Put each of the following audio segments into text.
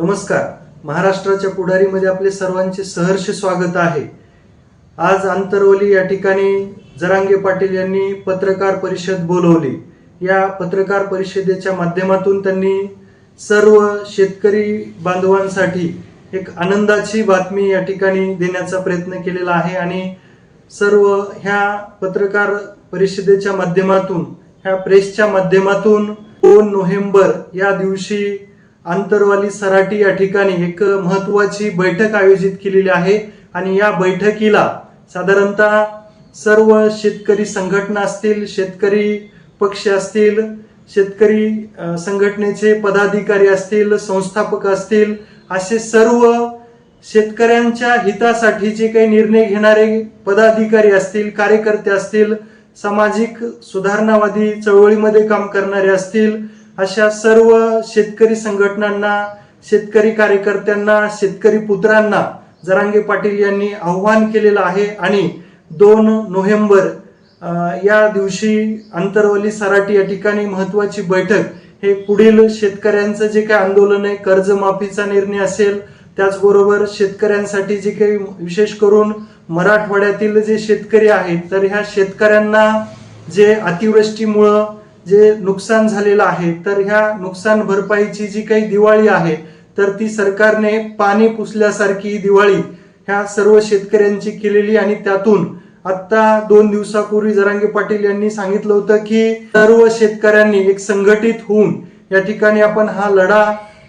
नमस्कार. महाराष्ट्राच्या पुढारीमध्ये आपले सर्वांचे सहर्ष स्वागत आहे. आज आंतरवली या ठिकाणी जरांगे पाटील यांनी पत्रकार परिषद बोलवली. या पत्रकार परिषदेच्या माध्यमातून त्यांनी सर्व शेतकरी बांधवांसाठी एक आनंदाची बातमी या ठिकाणी देण्याचा प्रयत्न केलेला आहे आणि सर्व ह्या पत्रकार परिषदेच्या माध्यमातून ह्या प्रेसच्या माध्यमातून दोन नोव्हेंबर या दिवशी आंतरवाली सराटी या ठिकाणी एक महत्वाची बैठक आयोजित केलेली आहे. आणि या बैठकीला साधारणतः सर्व शेतकरी संघटना असतील शेतकरी पक्ष असतील शेतकरी संघटनेचे पदाधिकारी असतील संस्थापक असतील असे सर्व शेतकऱ्यांच्या हितासाठी जे काही निर्णय घेणारे पदाधिकारी असतील कार्यकर्ते असतील सामाजिक सुधारणावादी चळवळीमध्ये काम करणारे असतील अशा सर्व शेतकरी संघटनांना शेतकरी कार्यकर्त्यांना शेतकरी पुत्रांना जरांगे पाटील यांनी आव्हान केलेलं आहे आणि दोन नोव्हेंबर या दिवशी आंतरवली सराटी या ठिकाणी महत्वाची बैठक. हे पुढील शेतकऱ्यांचं जे काही आंदोलन आहे कर्जमाफीचा निर्णय असेल त्याचबरोबर शेतकऱ्यांसाठी जे काही विशेष करून मराठवाड्यातील जे शेतकरी आहेत तर ह्या शेतकऱ्यांना जे अतिवृष्टीमुळं जे नुकसान झालेलं आहे तर ह्या नुकसान भरपाईची जी काही दिवाळी आहे तर ती सरकारने पाणी पुसल्यासारखी दिवाळी ह्या सर्व शेतकऱ्यांची केलेली आणि त्यातून आता दोन दिवसापूर्वी जरांगे पाटील यांनी सांगितलं होतं की सर्व शेतकऱ्यांनी एक संघटित होऊन या ठिकाणी आपण हा लढा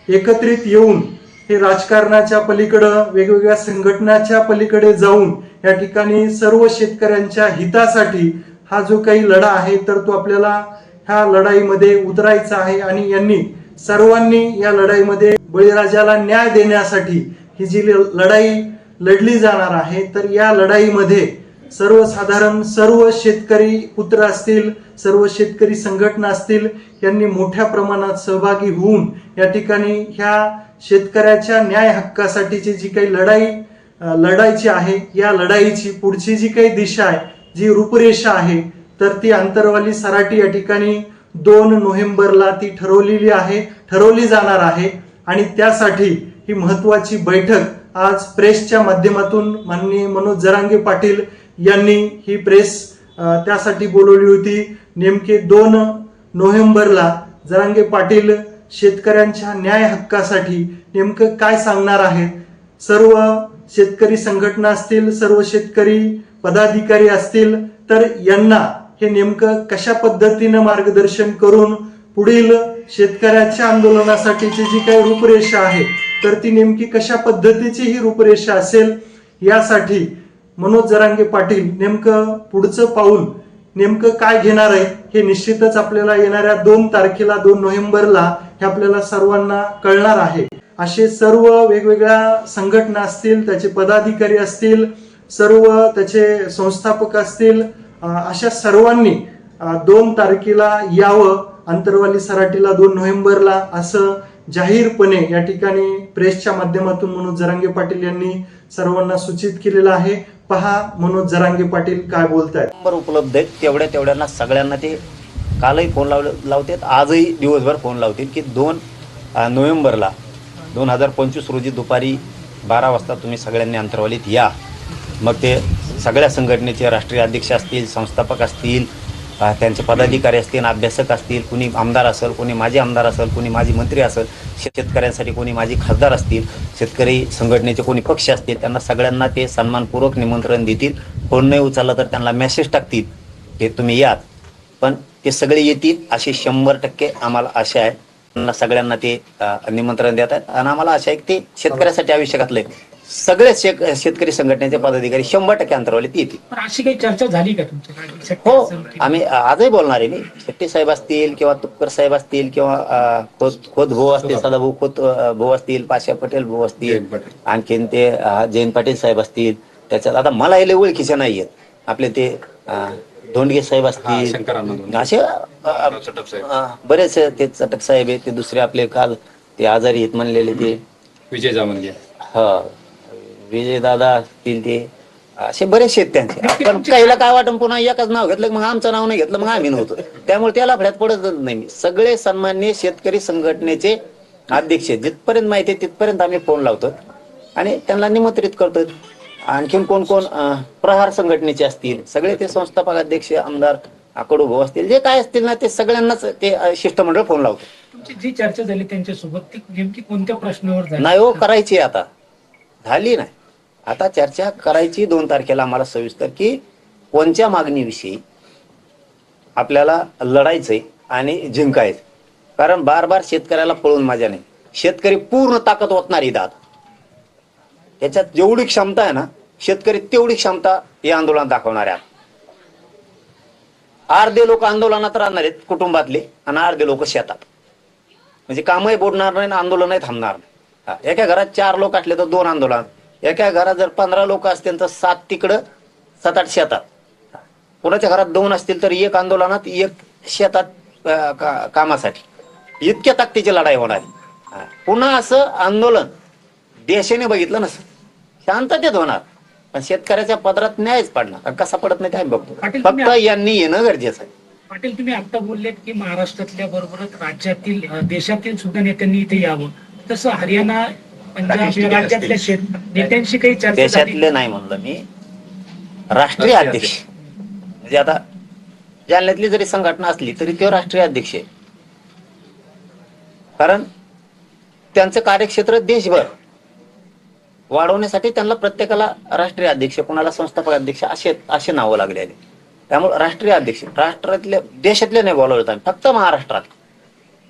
एकत्रित येऊन हे राजकारणाच्या पलीकडं वेगवेगळ्या संघटनाच्या पलीकडे जाऊन या ठिकाणी सर्व शेतकऱ्यांच्या हितासाठी हा जो काही लढा आहे तर तो आपल्याला ह्या लढाईमध्ये उतरायचा आहे आणि यांनी सर्वांनी या लढाईमध्ये बळीराजाला न्याय देण्यासाठी ही जी लढाई लढली जाणार आहे तर या लढाईमध्ये सर्वसाधारण सर्व शेतकरी पुत्र असतील सर्व शेतकरी संघटना असतील यांनी मोठ्या प्रमाणात सहभागी होऊन या ठिकाणी ह्या शेतकऱ्याच्या न्याय हक्कासाठीची जी काही लढाई लढायची आहे या लढाईची पुढची जी काही दिशा आहे जी रूपरेषा आहे तर ती आंतरवाली सराटी या ठिकाणी दोन नोव्हेंबरला ती ठरवलेली आहे ठरवली जाणार आहे. आणि त्यासाठी ही महत्वाची बैठक आज प्रेसच्या माध्यमातून माननीय मनोज जरांगे पाटील यांनी ही प्रेस त्यासाठी बोलवली होती. नेमके दोन नोव्हेंबरला जरांगे पाटील शेतकऱ्यांच्या न्याय हक्कासाठी नेमकं काय सांगणार आहेत? सर्व शेतकरी संघटना असतील सर्व शेतकरी पदाधिकारी असतील तर यांना हे नेमकं कशा पद्धतीनं मार्गदर्शन करून पुढील शेतकऱ्याच्या आंदोलनासाठीची जी काही रूपरेषा आहे तर ती नेमकी कशा पद्धतीची ही रूपरेषा असेल यासाठी मनोज जरांगे पाटील नेमकं पुढचं पाऊल नेमकं काय घेणार आहे हे निश्चितच आपल्याला येणाऱ्या दोन तारखेला दोन नोव्हेंबरला हे आपल्याला सर्वांना कळणार आहे. असे सर्व वेगवेगळ्या संघटना असतील त्याचे पदाधिकारी असतील सर्व त्याचे संस्थापक असतील अशा सर्वांनी दोन तारखेला यावं अंतरवाली सराटीला दोन नोव्हेंबरला असं जाहीरपणे या ठिकाणी प्रेसच्या माध्यमातून मनोज जरांगे पाटील यांनी सर्वांना सूचित केलेलं आहे. पहा मनोज जरांगे पाटील काय बोलतायत. नंबर उपलब्ध आहेत तेवढ्या तेवढ्यांना सगळ्यांना ते कालही फोन लाव लावतात आजही दिवसभर फोन लावतील की दोन नोव्हेंबरला दोन हजार पंचवीस रोजी दुपारी बारा वाजता तुम्ही सगळ्यांनी अंतरवालीत या. मग ते सगळ्या संघटनेचे राष्ट्रीय अध्यक्ष असतील संस्थापक असतील त्यांचे पदाधिकारी असतील अभ्यासक असतील कुणी आमदार असेल कोणी माजी आमदार असेल कोणी माजी मंत्री असेल शेतकऱ्यांसाठी कोणी माजी खासदार असतील शेतकरी संघटनेचे कोणी पक्ष असतील त्यांना सगळ्यांना ते सन्मानपूर्वक निमंत्रण देतील. फोन नाही उचलला तर त्यांना मेसेज टाकतील हे तुम्ही यात पण ते सगळे येतील असे शंभर टक्के आम्हाला आशा आहे. त्यांना सगळ्यांना ते निमंत्रण देतात. आणि आम्हाला आशा आहे की ते शेतकऱ्यासाठी आयुष्य घातलंय. सगळे शेक- शेतकरी संघटनेचे पदाधिकारी शंभर टक्के अंतरावलीत येतील. पण अशी काही चर्चा झाली का तुमच्या हो आम्ही आजही बोलणार आहे मी. शेट्टी साहेब असतील किंवा तुपकर साहेब असतील किंवा खोत भाऊ असतील सदाभाऊ खोत भाऊ असतील पाशा पटेल भाऊ असतील आणखीन ते जयंत पाटील साहेब असतील. त्याच्यात आता मला हे ओळखीचे नाही आहेत. आपले ते धोंडगे साहेब असतील. असे बरेच ते चटक साहेब आहेत ते दुसरे आपले काल ते आजारी आहेत म्हणलेले ते. विजय जामनगे हा. विजय दादा असतील ते असे आहेत त्यांचे. पण काहीला काय वाटून पुन्हा एकच नाव घेतलं की मग आमचं नाव नाही घेतलं मग आम्ही नव्हतो. त्यामुळे त्याला फड्यात पडतच नाही मी. सगळे सन्मान्य शेतकरी संघटनेचे अध्यक्ष जिथपर्यंत माहिती आहे तिथपर्यंत आम्ही फोन लावतो. आणि त्यांना निमंत्रित करतो आणखीन कोण कोण प्रहार संघटनेचे असतील सगळे ते संस्थापक अध्यक्ष आमदार आकडू भाऊ असतील जे काय असतील ना ते सगळ्यांनाच ते शिष्टमंडळ फोन लावतो. तुमची जी चर्चा झाली त्यांच्यासोबत ती नेमकी कोणत्या प्रश्नावर नाही हो करायची आता. झाली नाही. आता चर्चा करायची दोन तारखेला आम्हाला सविस्तर की कोणत्या मागणीविषयी आपल्याला लढायचंय आणि जिंकायचं कारण बार बार शेतकऱ्याला पळून माझ्या नाही. शेतकरी पूर्ण ताकद ओतणार दाद याच्यात जेवढी क्षमता आहे ना शेतकरी तेवढी क्षमता या आंदोलनात दाखवणार आहे. अर्धे लोक आंदोलनात राहणार आहेत कुटुंबातले आणि अर्धे लोक शेतात. म्हणजे कामही बुडणार नाही आणि आंदोलनही थांबणार नाही. एका घरात चार लोक असले तर दोन आंदोलन. एका घरात जर पंधरा लोक असतील तर सात तिकडं सात आठ शेतात. कोणाच्या घरात दोन असतील तर एक आंदोलनात एक शेतात का- कामासाठी. इतक्या ताकदीची लढाई होणार पुन्हा असं आंदोलन देशाने बघितलं नसं शांततेत होणार. पण शेतकऱ्याच्या पदरात न्यायच पडणार. कसा पडत नाही आम्ही बघतो. फक्त यांनी येणं गरजेचं आहे. पाटील तुम्ही आता बोललेत की महाराष्ट्रातल्या बरोबरच राज्यातील देशातील सुद्धा नेत्यांनी इथे यावं. तसं हरियाणा पंजाब या राज्यातल्या शेत नेत्यांशी काही चर्चा झाली. देशातले नाही म्हणलं मी. राष्ट्रीय अध्यक्ष. म्हणजे आता जालन्यातली जरी संघटना असली तरी तो राष्ट्रीय अध्यक्ष आहे. कारण त्यांचं कार्यक्षेत्र देशभर वाढवण्यासाठी त्यांना प्रत्येकाला राष्ट्रीय अध्यक्ष कोणाला संस्थापक अध्यक्ष असे असे नावं लागलेले त्यामुळे राष्ट्रीय अध्यक्ष राष्ट्रातले देशातले नाही बोलावलं आम्ही फक्त महाराष्ट्रात.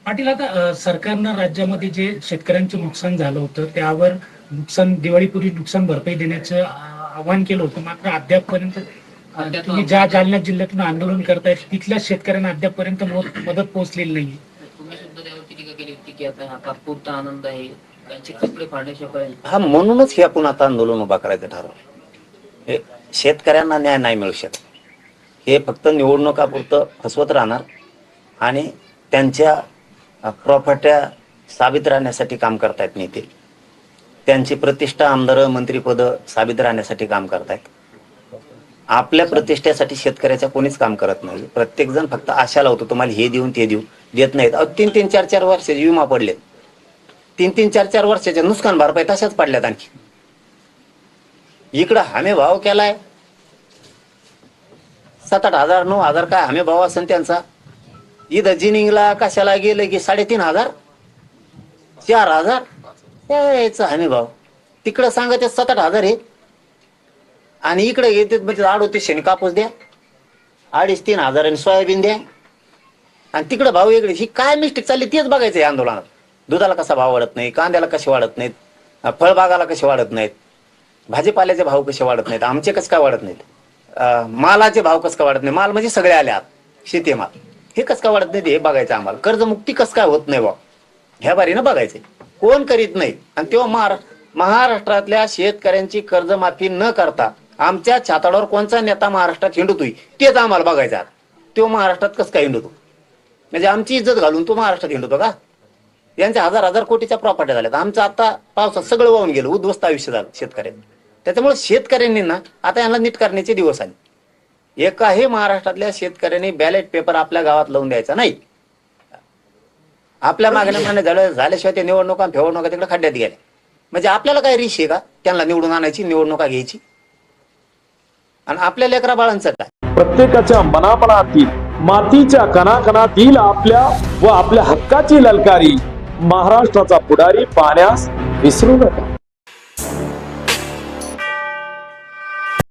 पाटील आता सरकारनं राज्यामध्ये जे शेतकऱ्यांचं नुकसान झालं होतं त्यावर नुकसान दिवाळीपूर्वी नुकसान भरपाई देण्याचं आवाहन केलं होतं. मात्र अद्यापपर्यंत तुम्ही ज्या जालना जिल्ह्यातून आंदोलन करतायत तिथल्या शेतकऱ्यांना अद्यापपर्यंत मदत पोहोचलेली नाही तुम्ही सुद्धा त्यावरती टीका केली होती की आता हा तात्पुरता आनंद आहे त्यांचे कपडे फाडण्याशिवाय हा म्हणूनच हे आपण आता आंदोलन उभा करायचं ठरवलं. हे शेतकऱ्यांना न्याय नाही मिळू शकत. हे फक्त निवडणुकापुरतं फसवत राहणार आणि त्यांच्या प्रॉपर्ट्या साबित राहण्यासाठी काम करतायत नेते. त्यांची प्रतिष्ठा आमदार मंत्रीपद साबित राहण्यासाठी काम करतायत. आपल्या प्रतिष्ठेसाठी शेतकऱ्याच्या कोणीच काम करत नाही. प्रत्येक जण फक्त आशा लावतो तुम्हाला हे देऊन ते देऊ देत नाहीत. तीन तीन चार चार वर्षाचे विमा पडलेत. तीन तीन चार चार वर्षाच्या नुकसान भरपाई तशाच पडल्यात आणखी. इकडं हमे भाव केलाय. सात आठ हजार नऊ हजार काय हमे भाव असेल त्यांचा? इथं जिनिंगला कशाला गेलं की साडेतीन हजार? चार हजार? यायचं हमी भाव. तिकडं सांगत सात आठ हजार आहे आणि इकडे येते म्हणजे अडोतीस शेण कापूस द्या. अडीच तीन हजार आणि सोयाबीन द्या. आणि तिकडं भाव इकडे ही काय मिस्टेक चालली तेच बघायचं आहे आंदोलनात. दुधाला कसा भाव वाढत नाही कांद्याला कसे वाढत नाहीत फळबागाला कसे वाढत नाहीत भाजीपाल्याचे भाव कसे वाढत नाहीत आमचे कसं काय वाढत नाहीत? मालाचे भाव कसं काय वाढत नाही माल म्हणजे सगळे आले आत शेतीमाल. हे कसं काय वाढत नाही हे बघायचं आम्हाला. कर्जमुक्ती कसं काय होत नाही बा? ह्या बारीनं बघायचे कोण करीत नाही. आणि तेव्हा महारा महाराष्ट्रातल्या शेतकऱ्यांची कर्जमाफी न करता आमच्या छाताडावर कोणचा नेता महाराष्ट्रात हिंडतोय तेच आम्हाला बघायचा तो महाराष्ट्रात कसं काय हिंडतो? म्हणजे आमची इज्जत घालून तो महाराष्ट्रात हिंडतो का? यांच्या हजार हजार कोटीच्या प्रॉपर्टी झाल्यात. आमचं आता पावसात सगळं वाहून गेलं. उद्ध्वस्त आयुष्य झालं शेतकऱ्यांनी. त्याच्यामुळे शेतकऱ्यांनी ना आता यांना नीट करण्याचे दिवस आले. एकाही महाराष्ट्रातल्या शेतकऱ्यांनी बॅलेट पेपर आपल्या गावात लावून द्यायचा नाही. आपल्या मागण्याप्रमाणे झालं झाल्याशिवाय ते निवडणुका फेवडणुका तिकडे खड्ड्यात गेल्या. म्हणजे आपल्याला काय रिश आहे का? त्यांना निवडून आणायची निवडणुका घ्यायची. आणि आपल्या लेकरा बाळांचं काय? प्रत्येकाच्या मनापणातील मातीच्या कणाकणातील आपल्या व आपल्या हक्काची ललकारी महाराष्ट्राचा पुढारी पाहण्यास विसरू नका.